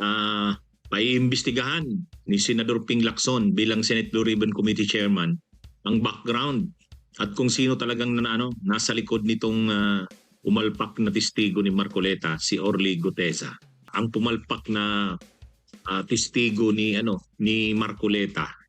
ah paiimbestigahan ni Senador Ping Lacson bilang Senate Blue Ribbon Committee Chairman ang background at kung sino talagang na, ano, nasa likod nitong ah, umalpak na testigo ni Marcoleta, si Orly Gutesa. Ang pumalpak na ah, testigo ni ano ni Marcoleta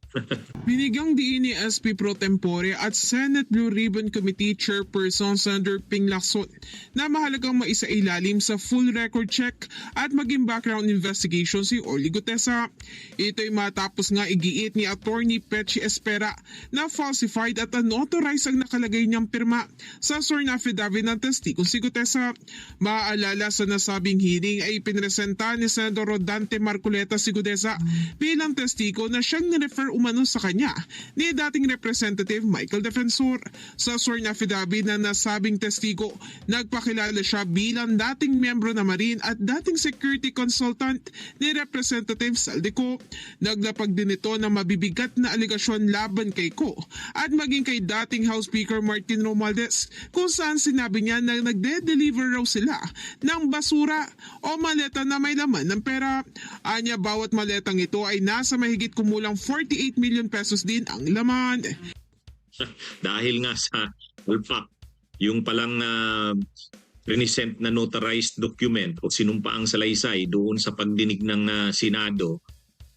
Binigyang diin ni SP Pro Tempore at Senate Blue Ribbon Committee Chairperson Senator Ping Lacson na mahalagang maisailalim sa full record check at maging background investigation si Orly Gutesa. Ito'y matapos nga igiit ni Attorney Pechi Espera na falsified at unauthorized ang nakalagay niyang pirma sa sworn affidavit ng testigong si Gutesa. Maaalala sa nasabing hearing ay pinresenta ni Senador Rodante Marculeta si Gutesa bilang testigo na siyang nirefer umano sa kanya ni dating Representative Michael Defensor. Sa sworn affidavit na nasabing testigo, nagpakilala siya bilang dating miyembro na Marine at dating security consultant ni Representative Saldico. Naglapag din ito ng mabibigat na aligasyon laban kay Ko at maging kay dating House Speaker Martin Romualdez kung saan sinabi niya na nagde-deliver raw sila ng basura o maleta na may laman ng pera. Anya bawat maletang ito ay nasa mahigit kumulang 48 million pesos din ang laman. dahil nga sa ulpak yung palang uh, present na notarized document o sinumpaang salaysay doon sa pagdinig ng ah, Senado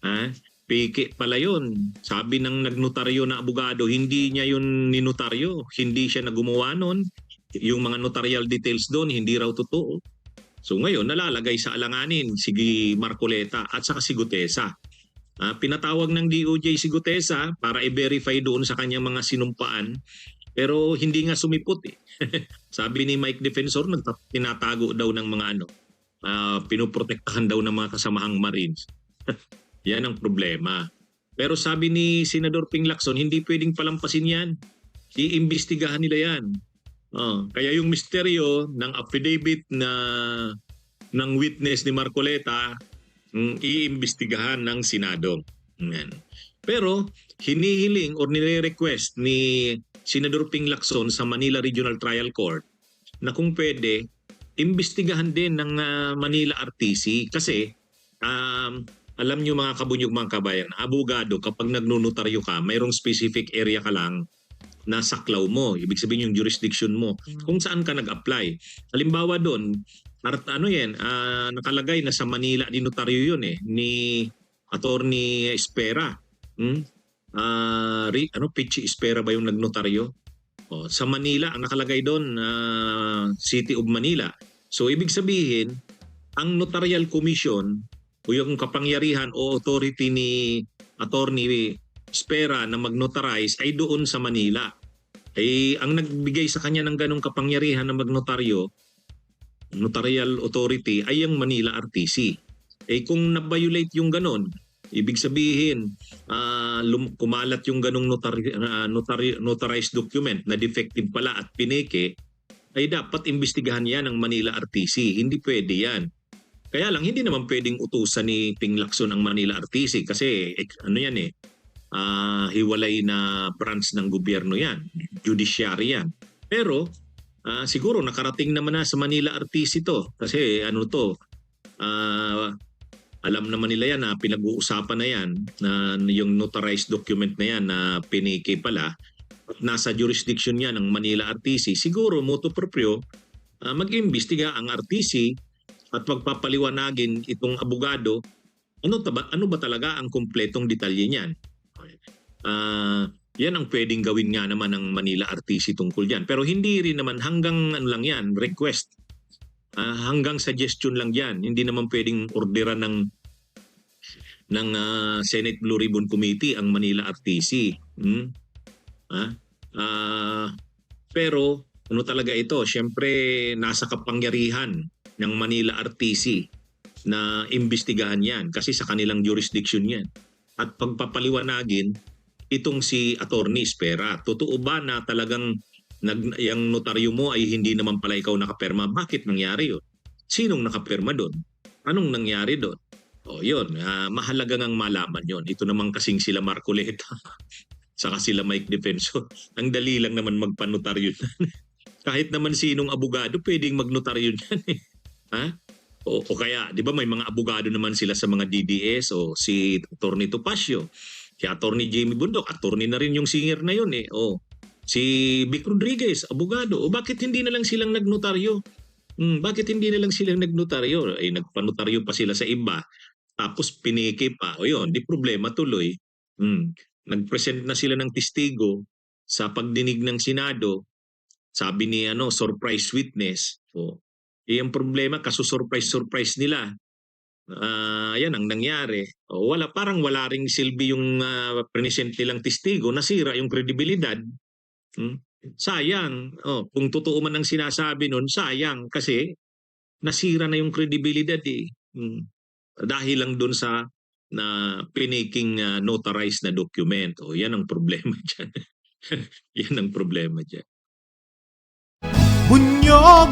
ha? Peke pala yun. Sabi ng nagnotaryo na abogado hindi niya yun ninotaryo. Hindi siya nagumawa nun. Yung mga notarial details doon hindi raw totoo. So ngayon nalalagay sa alanganin si Marcoleta at saka si Gutesa Ah, pinatawag ng DOJ si Gutesa para i-verify doon sa kanyang mga sinumpaan pero hindi nga sumipot eh. Sabi ni Mike Defensor tinatago daw ng mga ano, ah, pinoprotektahan daw ng mga kasamahang Marines. yan ang problema. Pero sabi ni Senador Ping Lacson, hindi pwedeng palampasin yan. Iimbestigahan nila yan. Oh, kaya yung misteryo ng affidavit na ng witness ni Marcoleta mm, iimbestigahan ng Senado. Yan. Pero hinihiling or nire-request ni Senador Ping Lacson sa Manila Regional Trial Court na kung pwede, imbestigahan din ng ah, Manila RTC kasi um, alam nyo mga kabunyog mga kabayan, abogado kapag nagnunotaryo ka, mayroong specific area ka lang na saklaw mo. Ibig sabihin yung jurisdiction mo. Kung saan ka nag-apply. Halimbawa doon, Art, ano yan, ah, nakalagay na sa Manila ni notaryo yun eh, ni Attorney Espera. Hmm? Ri, ano, Pichi Espera ba yung nagnotaryo? Oh, sa Manila, ang nakalagay doon, ah, City of Manila. So, ibig sabihin, ang Notarial Commission o yung kapangyarihan o authority ni Attorney Espera na mag-notarize ay doon sa Manila. Eh, ang nagbigay sa kanya ng ganong kapangyarihan na magnotaryo, notarial authority ay ang Manila RTC. Eh kung na-violate yung ganon, ibig sabihin ah, lum- kumalat yung ganong notary, ah, notary- notarized document na defective pala at pineke, ay dapat imbestigahan yan ng Manila RTC. Hindi pwede yan. Kaya lang, hindi naman pwedeng utusan ni Ping Lacson ang Manila RTC kasi eh, ano yan eh, ah, hiwalay na branch ng gobyerno yan, judiciary yan. Pero Ah, siguro nakarating naman na sa Manila RTC to kasi ano to ah, alam naman nila yan na pinag-uusapan na yan na yung notarized document na yan na piniki pala. At nasa jurisdiction yan ng Manila RTC siguro motu proprio ah, mag-imbestiga ang RTC at magpapaliwanagin itong abogado. Ano, taba, ano ba talaga ang kumpletong detalye niyan? Ah, yan ang pwedeng gawin nga naman ng Manila RTC tungkol yan. Pero hindi rin naman hanggang ano lang yan, request. Ah, hanggang suggestion lang yan. Hindi naman pwedeng orderan ng ng ah, Senate Blue Ribbon Committee ang Manila RTC. Hmm? Ah? Ah, pero ano talaga ito? Siyempre nasa kapangyarihan ng Manila RTC na imbestigahan yan kasi sa kanilang jurisdiction yan. At pagpapaliwanagin itong si Attorney Espera. Totoo ba na talagang nag, yung notaryo mo ay hindi naman pala ikaw nakaperma? Bakit nangyari yun? Sinong nakaperma doon? Anong nangyari doon? O yun, ah, mahalaga ngang malaman yon. Ito naman kasing sila Marcoleta, saka sila Mike Defensor. Ang dali lang naman magpanotaryo yan. Kahit naman sinong abogado, pwedeng magnotaryo yan. Eh. Ha? O, o kaya, di ba may mga abogado naman sila sa mga DDS o si Attorney Topacio, si Attorney Jamie Bundok, attorney na rin yung singer na yun eh. O si Vic Rodriguez, abogado. O bakit hindi na lang silang nagnotaryo? Hmm, bakit hindi na lang silang nagnotaryo? Eh, nagpanotaryo pa sila sa iba. Tapos piniki pa. O yun, di problema tuloy. Hmm. Nag-present na sila ng testigo sa pagdinig ng Senado. Sabi ni ano, surprise witness. O, eh, ang problema, kaso-surprise-surprise nila. Ah, yan ang nangyari. O, wala, parang wala ring silbi yung uh, present nilang testigo. Nasira yung kredibilidad. Hmm? Sayang. Oh, kung totoo man ang sinasabi nun, sayang. Kasi nasira na yung kredibilidad eh. Hmm. Dahil lang dun sa na piniking uh, notarized na document. O, yan ang problema dyan. yan ang problema dyan. Bunyog,